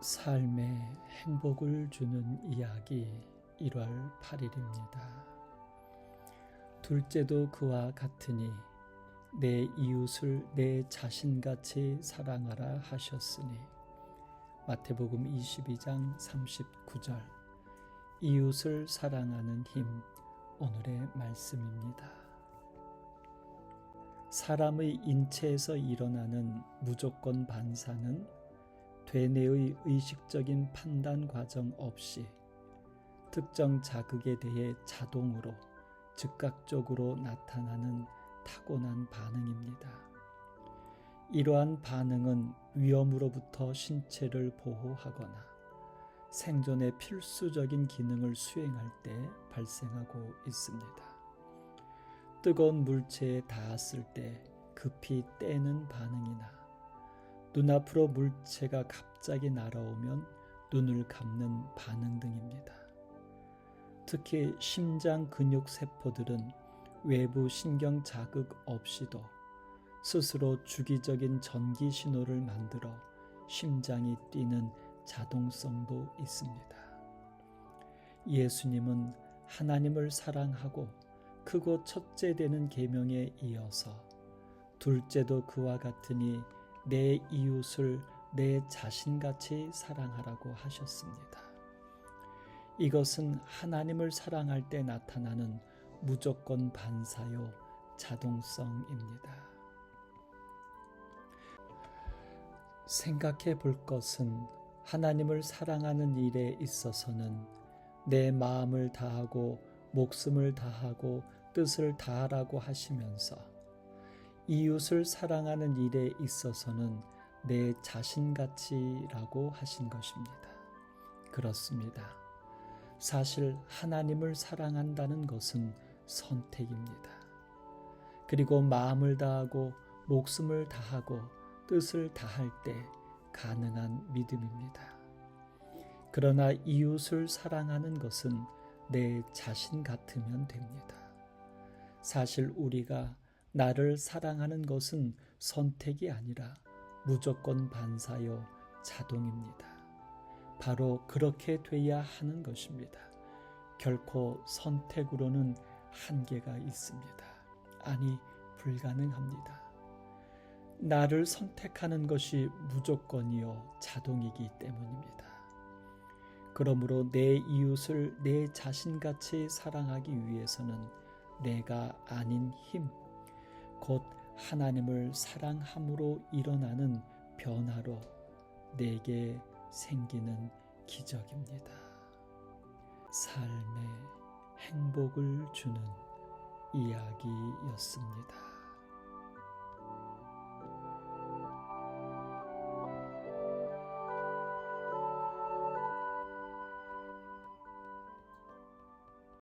삶에 행복을 주는 이야기 1월 8일입니다. 둘째도 그와 같으니 내 이웃을 내 자신같이 사랑하라 하셨으니 마태복음 22장 39절 이웃을 사랑하는 힘 오늘의 말씀입니다. 사람의 인체에서 일어나는 무조건 반사는 되뇌의 의식적인 판단 과정 없이 특정 자극에 대해 자동으로 즉각적으로 나타나는 타고난 반응입니다. 이러한 반응은 위험으로부터 신체를 보호하거나 생존의 필수적인 기능을 수행할 때 발생하고 있습니다. 뜨거운 물체에 닿았을 때 급히 떼는 반응이나 눈앞으로 물체가 갑자기 날아오면 눈을 감는 반응 등입니다. 특히 심장 근육 세포들은 외부 신경 자극 없이도 스스로 주기적인 전기 신호를 만들어 심장이 뛰는 자동성도 있습니다. 예수님은 하나님을 사랑하고 크고 첫째 되는 계명에 이어서 둘째도 그와 같으니 내 이웃을 내 자신같이 사랑하라고 하셨습니다. 이것은 하나님을 사랑할 때 나타나는 무조건 반사요 자동성입니다. 생각해 볼 것은 하나님을 사랑하는 일에 있어서는 내 마음을 다하고 목숨을 다하고 뜻을 다하라고 하시면서 이웃을 사랑하는 일에 있어서는 내 자신같이라고 하신 것입니다. 그렇습니다. 사실 하나님을 사랑한다는 것은 선택입니다. 그리고 마음을 다하고 목숨을 다하고 뜻을 다할 때 가능한 믿음입니다. 그러나 이웃을 사랑하는 것은 내 자신 같으면 됩니다. 사실 우리가 나를 사랑하는 것은 선택이 아니라 무조건 반사요 자동입니다. 바로 그렇게 돼야 하는 것입니다. 결코 선택으로는 한계가 있습니다. 아니, 불가능합니다. 나를 선택하는 것이 무조건이요 자동이기 때문입니다. 그러므로 내 이웃을 내 자신같이 사랑하기 위해서는 내가 아닌 힘, 곧 하나님을 사랑함으로 일어나는 변화로 내게 생기는 기적입니다. 삶에 행복을 주는 이야기였습니다.